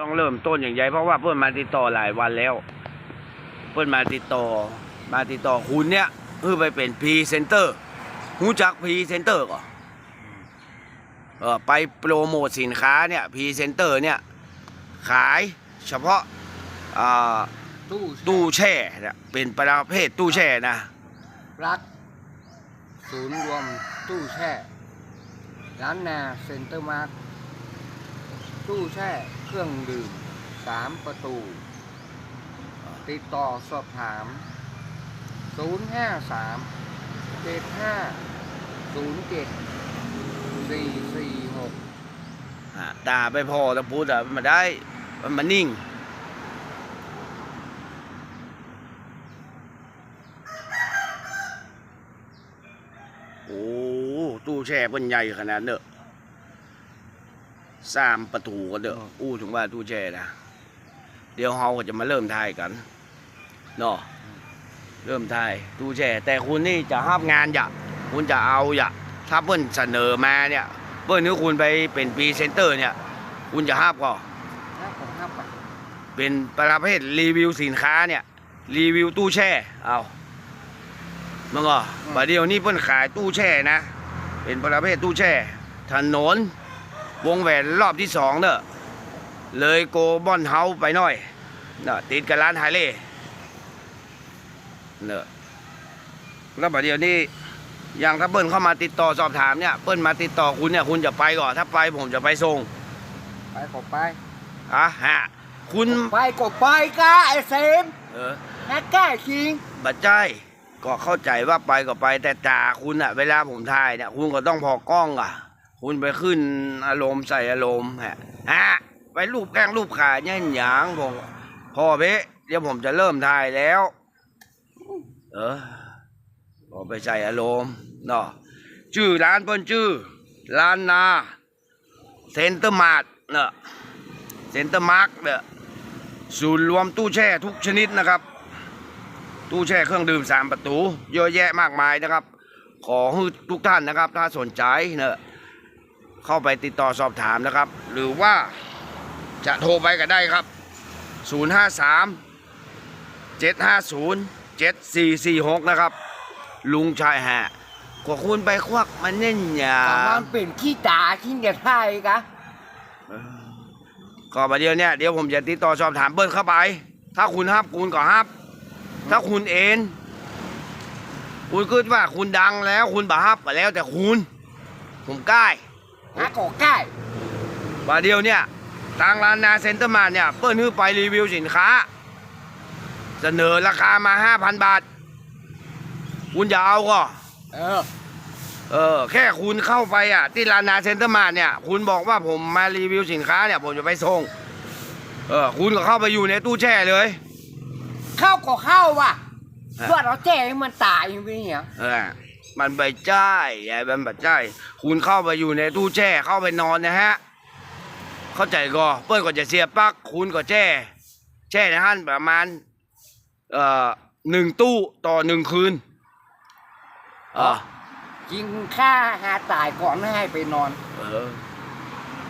ต้องเริ่มต้นอย่างใหญ่เพราะว่าเพื่อนมาติดต่อหลายวันแล้ว เพื่อนมาติดต่อมาติดต่อคุณเนี่ยเพื่อไปเป็นพรีเซนเตอร์หูจักพรีเซนเตอร์ก่อนเออไปโปรโมทสินค้าเนี่ยพรีเซนเตอร์เนี่ยขายเฉพาะอ่าตู้ตู้แช่เนี่ยเป็นประเภทตู้แช่นะรัก ศูนย์รวมตู้แช่ร้านนาเซ็นเตอร์มาร์ค ตู้แช่เครื่องดื่มสามประตู ติดต่อสอบถาม 053 75 07 446อ่าตาไปพอตะพูดอะมันได้ มันมันนิ่ง โอ้ ตู้แช่เพิ่นใหญ่ขนาดเนอะ สามประตูกันเด้ออู้ถึงว่าตู้แช่นะเดี๋ยวเฮาก็จะมาเริ่มทายกันเนาะเริ่มทายตู้แช่แต่คุณนี่จะห้ามงานอย่าคุณจะเอาอย่าถ้าเพิ่นเสนอมาเนี่ยเปิ้ลนี่คุณไปเป็นพรีเซนเตอร์เนี่ย คุณจะห้าบก็ห้าของห้าไปเป็นประเภทรีวิวสินค้าเนี่ย รีวิวตู้แช่เอามันก็บัดเดียวนี้เปิ้นขายตู้แช่นะ เป็นประเภทตู้แช่ ถนน วงแหวนรอบที่สองเนอะเลยโกบอนเฮาไปหน่อยเนอะติดกับร้านไฮเล่เนอะแล้วบัดเดียวนี้อย่างถ้าเปิ้ลเข้ามาติดต่อสอบถามเนี่ยเปิ้ลมาติดต่อคุณเนี่ยคุณจะไปก่อนถ้าไปผมจะไปส่งไปก็ไปอะฮะคุณไปก็ไปกะไอ้เซมเออนักแก้คิงบัดใจยก็เข้าใจว่าไปก็ไปแต่ตาคุณอะเวลาผมถ่ายเนี่ยคุณก็ต้องพอกล้องอะ คุณไปขึ้นอารมณ์ใส่อารมณ์ฮะฮะไปรูปแกล้งรูปขาเนี่ยหยางผมพ่อเบ๊เดี๋ยวผมจะเริ่มถ่ายแล้ว เออก็ไปใส่อารมณ์เนาะชื่อร้านเปิ้นชื่อร้านนาเซ็นเตอร์มาร์ทเนาะเซ็นเตอร์มาร์กเนาะศูนย์รวมตู้แช่ทุกชนิดนะครับ ตู้แช่เครื่องดื่มสามประตู เยอะแยะมากมายนะครับ ขอให้ทุกท่านนะครับ ถ้าสนใจเนอะ เข้าไปติดต่อสอบถามนะครับ หรือว่าจะโทรไปก็ได้ครับ 053 750 7446 นะครับ ลุงชายแห่กว่าคุณไปควักมันเน่นหยาแต่มันเป็นขี้ตาขี้เดียดไทยกะก็ประเดี๋ยวเนี่ยเดี๋ยวผมจะติดต่อสอบถามเบิ้ลเข้าไป ถ้าคุณฮับคุณก็ฮับ ถ้าคุณเอ็นคุณคิดว่าคุณดังแล้วคุณบาฮับก็แล้วแต่คุณ ผมใกล้ หาก็ใกล้ประเดี๋ยวเนี่ยทางร้านนาเซ็นเตอร์มาเนี่ยเปิ้ลฮื้อไปรีวิวสินค้า เสนอราคามา 5,000 บาท คุณจะเอาก็เออเออแค่คุณเข้าไปอะ ที่ร้านนาเซ็นเตอร์มาเนี่ย คุณบอกว่าผมมารีวิวสินค้าเนี่ย ผมจะไปส่งเออคุณก็เข้าไปอยู่ในตู้แช่เลย เข้าก็เข้าว่ะอะว่าเราแจ้งให้มันตายอย่างนี้เหรอเออ มันไปใช่ยายมันไปใช่คุณเข้าไปอยู่ในตู้แช่เข้าไปนอนนะฮะ เข้าใจก็เปิ้ลก็จะเสียบปลั๊กคุณก็แช่ แช่ในห้านประมาณเอ่อหนึ่งตู้ต่อหนึ่งคืนเออกินค่าหาตายก่อนไม่ให้ไปนอน เออ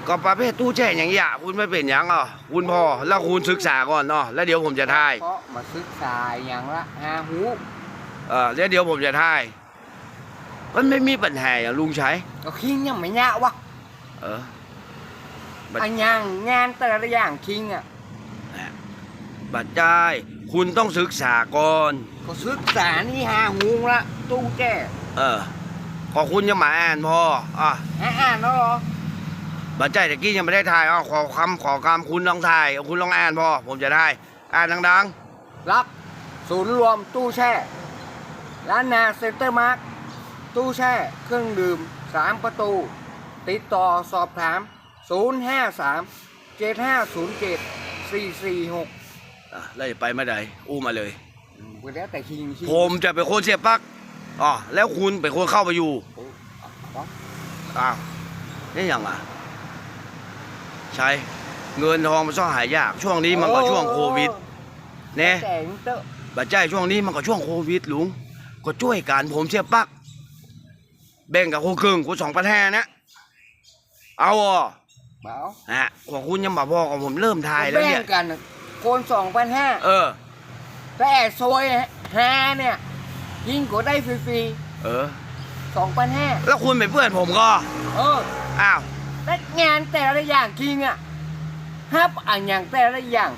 ก็ประเภทตู้แช่อย่างเงี้ยคุณไม่เป็นหยังอะคุณพอแล้วคุณศึกษาก่อนเนาะแล้วเดี๋ยวผมจะทายเพราะมาศึกษาอย่างละหาหูเออแล้วเดี๋ยวผมจะทาย มันไม่มีปัญหาอย่างลุงใช้ก็คิงยังไม่ยะวะเออ บัด อันยังงานแต่ละอย่างคิงอะบัดได้ คุณต้องศึกษาก่อน ก็ศึกษานี่หาหูละตู้แก้เออ ขอคุณยังมาอ่านพออะหาอ่านแล้วเหรอบัดใจตะกี้ยังไม่ได้ถ่ายอะขอคำขอคำคุณลองถ่ายเอาคุณลองอ่านพอผมจะได้ อ่านดังรับศูนย์รวมตู้แช่ร้านนาเซ็นเตอร์มาร์ค ตู้แช่ เครื่องดื่มสามประตู ติดต่อสอบถาม 053 7507 446ๆอะแล้วจะไปเมื่อใดอู้มาเลยไปแล้วแต่คิงคิงผมจะเป็นคนเสียบปลั๊กอ๋อแล้วคุณเป็นคนเข้าไปอยู่โอ้อ๋ออ้าวนี่ยังอะ ใช่เงินทองมันช่องหายาก ช่วงนี้มันก็ช่วงโควิดเนี่ยแต่งเตอะบัดใจช่วงนี้มันก็ช่วงโควิดลุงก็ช่วยกันผมเสียบปลั๊ก แบ่งกับคนครึ่งคนสองพันห้านะ เอาอะเบาฮะของคุณยังบอกพ่อของผมเริ่มทายแล้วแบ่เนี่งยกันคนสองพันห้าเออ แต่แอดซวยแฮเนี่ย ยิงก็ได้ฟรีเออ ๆสองพันห้าแล้วคุณเป็นเพื่อนผมก็ เออ อ้าวแต่งานแต่ละอย่างจริงอะฮับอ่านอย่างแต่ละอย่าง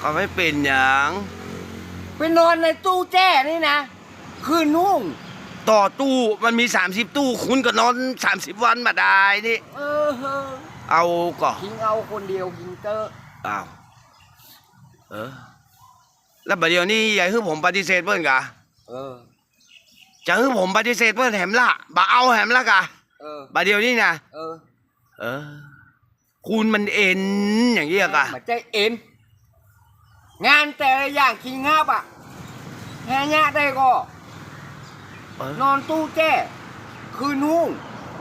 ก็ไม่เป็นอย่าง ไปนอนในตู้แจ้นี่นะ คือนุ่ง ต่อตู้มันมี 30 ตู้ คุณก็นอน 30 วันมาได้นี่ เออเฮอเอาก็คิงเอาคนเดียวคิงเตอร์อ้าวเออ แล้วบัดเดี๋ยวนี้อยากให้ผมปฏิเสธเพื่อนกะเออ จะให้ผมปฏิเสธเพื่อนแหมละบ่เอาแหมละกะเออ บัดเดี๋ยวนี้นะเออเออ คุณมันเอ็นอย่างเงี้ยกะมาใจเอ็นงานแต่ละอย่างคิงฮับอะแฮเนี่ยได้ก็เออ นอนตู้แจ้คือนุ่ง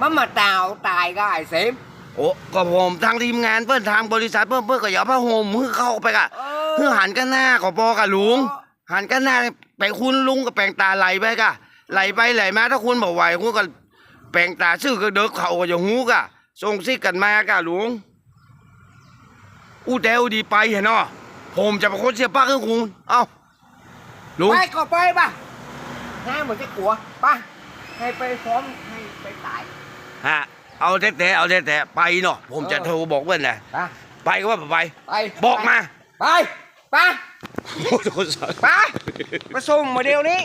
มันมาตาวตายก็ไอ้เสมโอ้ก็ผมทางทีมงานเพื่อนทางบริษัทเพื่อนเพื่อนก็อย่าผ้าห่มเพื่อเข้าไปกะเอเพื่อหันกันหน้าก็พอกะลุงอ๋อหันกันหน้าไปคุณลุงก็แปลงตาไหลไปกะไหลไปไหลมาถ้าคุณบอกไหวคุณก็แปลงตาชื่อก็เด็กเขาก็อย่างหูกะส่งซิกกันมากะลุงอู้แตวดีไปเห็นเนาะผมจะเป็นคนเสียป้าคือคุณเอ้าลุงไปก็ไปป่ะ ห้ามเหมือนจะกลัวไปให้ไปฟ้อมให้ไปตาย ฮะเอาแท้ๆเอาแท้ๆไปเนาะผมจะเออโทรบอกเพื่อนนะไปไปก็ว่าไปไปบอกมา ไป ไป โอ้โหไป ไปส่งโมเดลนี้